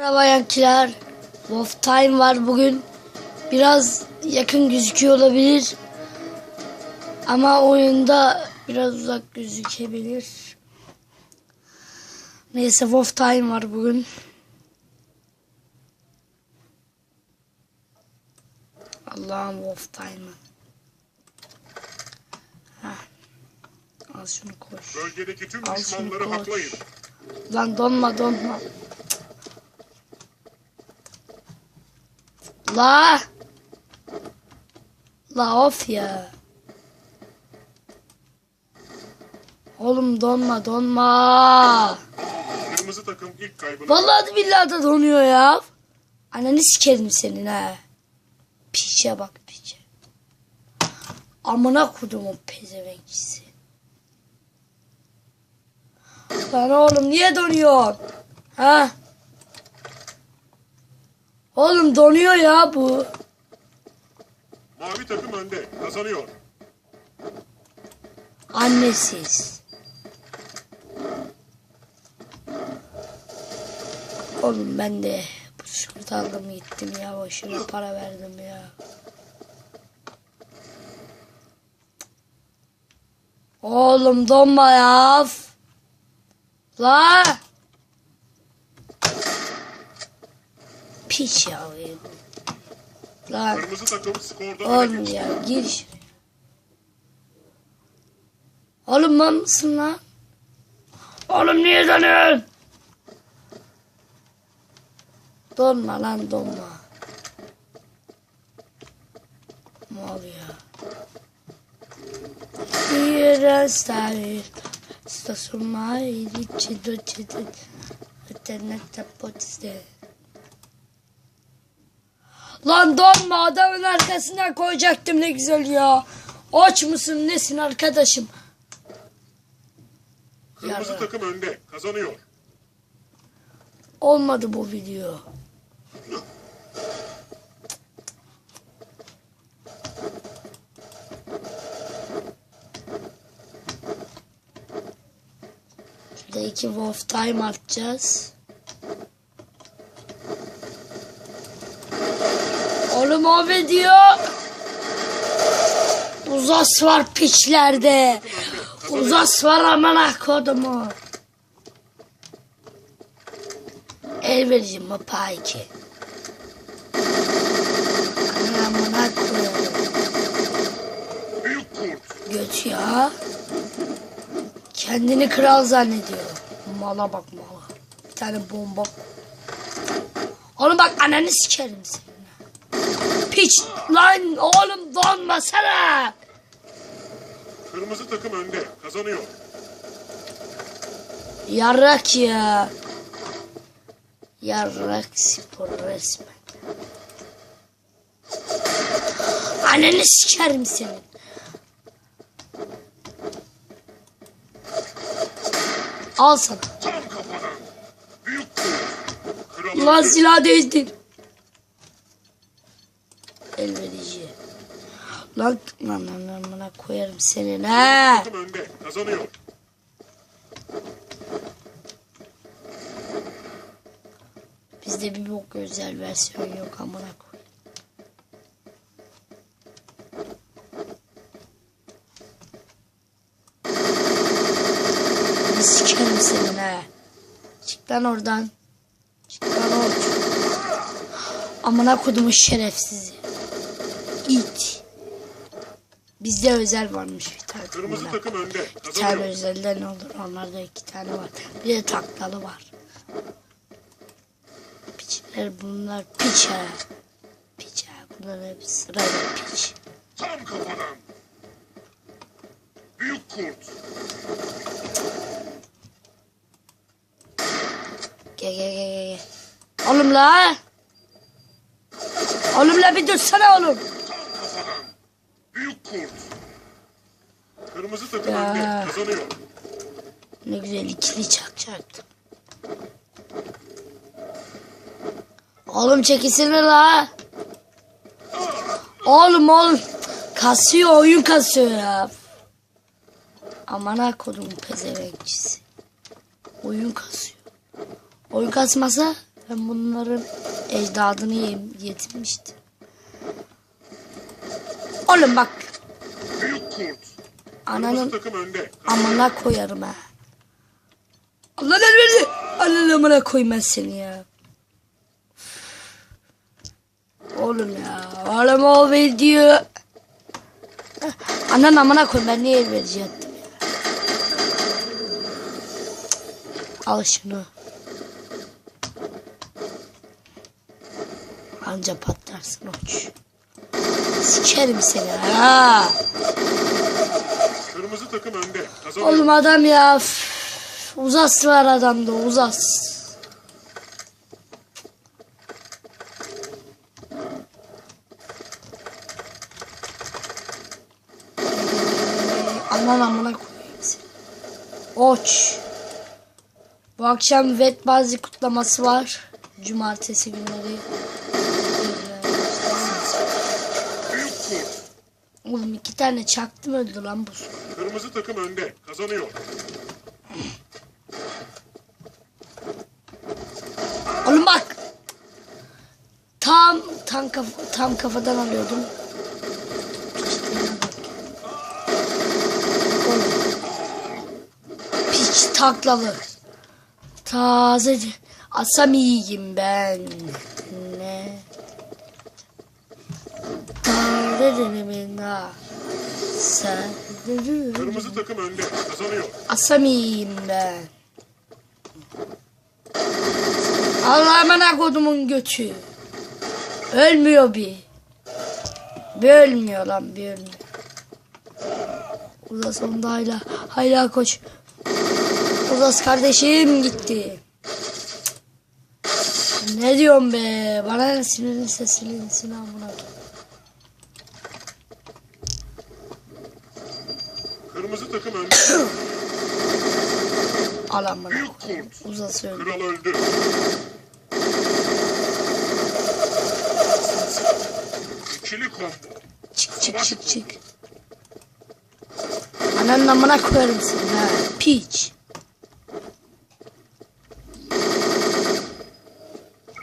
Merhaba yankiler. Wolf Time var bugün. Biraz yakın gözüküyor olabilir. Ama oyunda biraz uzak gözükebilir. Neyse Wolf Time var bugün. Allah'ım Wolf Time'ı. Al şunu koş. Bölgedeki tüm Al düşmanları şunu koş. haklayın. Lan donma donma. La. La of ya. Oğlum donma donma. Kırmızı takım ilk kaybını Vallahi billahi da donuyor ya. Ananı sikerim senin ha. Piçe bak piçe. Amına kodumun pezevenkçisi. Lan oğlum niye donuyor? Ha? Oğlum donuyor ya bu. Mavi takım önde. Kazanıyor. Annesiz. Oğlum ben de bu şurada aldım gittim ya boşuna para verdim ya. Oğlum donma ya. La. Piç ya. Lan. Kırmızı takım skorda Oğlum ya gir. Oğlum mal mısın lan? Oğlum niye dönüyorsun? Donma lan donma. Ne oluyor? Bir stare sto sul mare di cido cido eternetta potiste. Lan donma adamın arkasına koyacaktım ne güzel ya. Aç mısın nesin arkadaşım? Kırmızı Yarra. takım önde. Kazanıyor. Olmadı bu video. Şurada iki Wolf Time atacağız. Oğlum video Uzas var piçlerde. Uzas var amına kodumu. El vereceğim mi payki? Amına. Göt ya. Kendini kral zannediyor. Mala bak mala. Bir tane bomba. Oğlum bak ananı sikerim seni. Piç lan oğlum donmasana. Kırmızı takım önde. Kazanıyor. Yarrak ya. Yarrak spor resmen. Ananı sikerim senin. Al sana. Tam kafadan. Büyük Lan silah değiştir. El verici. Lan lan lan lan bana koyarım ha. Takım önde. Kazanıyor. Bizde bir bok özel versiyon yok amına koy. Sikerim senin ha. Çık lan oradan. Çık lan oradan. Amına kodumun şerefsizi. İt. Bizde özel varmış bir tane. Kırmızı takım önde. Bir tane Kazanıyor. özelden olur. Onlarda iki tane var. Bir de taklalı var. Piçler bunlar piç ha. Piç ha. Bunlar hep sırayla piç. Tam kafadan. Büyük kurt. Gel gel gel gel. gel. Oğlum la. Oğlum la bir dursana oğlum. Tam kafadan. Büyük kurt. Kırmızı takım Ya. önde. Kazanıyor. Ne güzel ikili çakacaktım. Oğlum çekilsene la. Oğlum oğlum. Kasıyor oyun kasıyor ya. Amana kodum pezevenkçisi. Oyun kasıyor. Oyun kasmasa Ben bunların ecdadını yem yetinmiştim. Oğlum bak Büyük kurt. Ananın takım önde. amına koyarım ha. Allah el verdi. Allah amına koymaz seni ya. Oğlum ya. Oğlum o video. Anan amına koy ben niye el verecektim ya. Al şunu. Anca patlarsın uç. Sikerim seni ha. Kırmızı takım önde. Kazanıyor. Oğlum adam ya. üf. Uzas var adamda uzas. Aman amına koyayım. Oç. Bu akşam vet bazı kutlaması var. Cumartesi günleri. Oğlum iki tane çaktım öldü lan bu. Kırmızı takım önde. Kazanıyor. Oğlum bak. Tam tam kaf tam kafadan alıyordum. Piç taklalı. Taze asam iyiyim ben. Ne? Taze denemin ha. Sen Kırmızı takım önde. Kazanıyor. Asam iyiyim ben. Allah'ıma kodumun götü. Ölmüyor bir. Bir ölmüyor lan bir ölmüyor. Uzas sonunda hala. Hala koç. Uzas kardeşim gitti. Ne diyorsun be? Bana sinirin sesini sinamına. Kırmızı takım önde. Alan bana. Büyük kurt. Uzas öldü. Kral öldü. İkili combo. Çık çık çık çık. Ananın amına koyarım seni ha. Piç.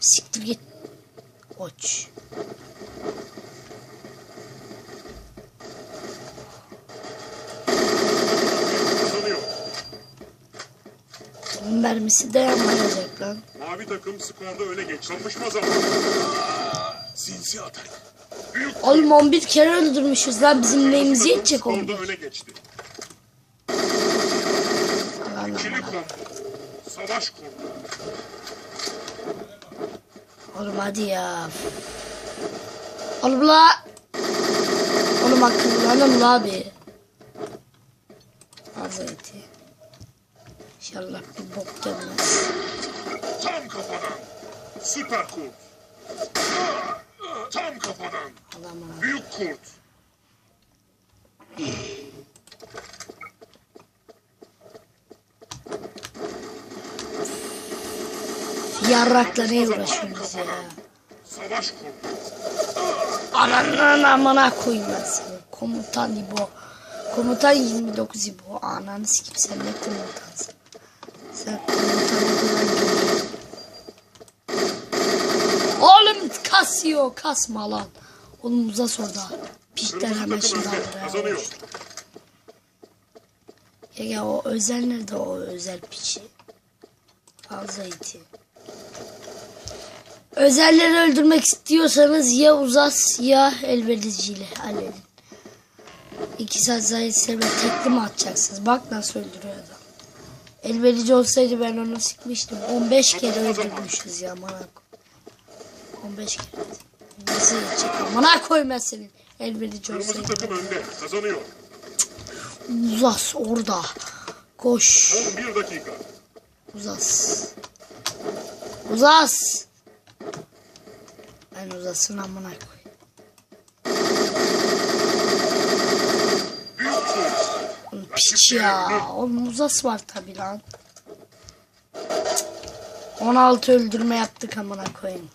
Siktir git. Oç. Kazanıyor. Bunun mermisi dayanmayacak lan. Mavi takım skorda öne geç. Kapışma zamanı. Sinsi atak. Büyük Oğlum 11 kere öldürmüşüz lan. Bizim neyimizi yetecek skorda 11. öne geçti. Lan İkili lan. combo. Savaş kurdu. Oğlum hadi ya. Oğlum la. Oğlum akıllanın la abi. Hazreti. İnşallah bir bok gelmez. Tam kafadan. Süper kurt. Tam kafadan. Adamına. Büyük kurt. Yarrakla ne uğraşıyorsunuz ya? Savaş kurdu. Ananın amına seni. Komutan İbo. Komutan 29 İbo. Ananı sikip sen ne komutansın? Sen komutan olduğundan görüyorum. Oğlum kasıyor. Kasma lan. Oğlum uzas orada. Kırmızı hemen şimdi alır. Ya, ya o özel nerede o özel piçi? Zayti. Özelleri öldürmek istiyorsanız ya uzas ya elvericiyle halledin. İki saat zayıfsa tekli mi atacaksınız? Bak nasıl öldürüyor adam. Elverici olsaydı ben onu sıkmıştım. 15 kere öldürmüşüz ya amına koy. 15 kere. Nasıl yetecek amına koymaz senin. Elverici Kırmızı olsaydı. takım önde. Kazanıyor. Uzas orada. Koş. 11 dakika. Uzas. Uzas. Ben uzasın amına koy. Büyük kurt. Oğlum Piç ya. Oğlum uzas var tabi lan. 16 öldürme yaptık amına koyayım.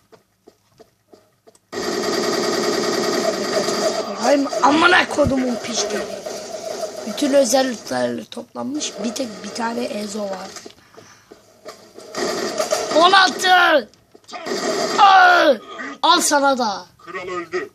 Ay amına kodumun piçleri. Bütün özellikler toplanmış. Bir tek bir tane Ezo var. 16! Al sana da. Kral öldü.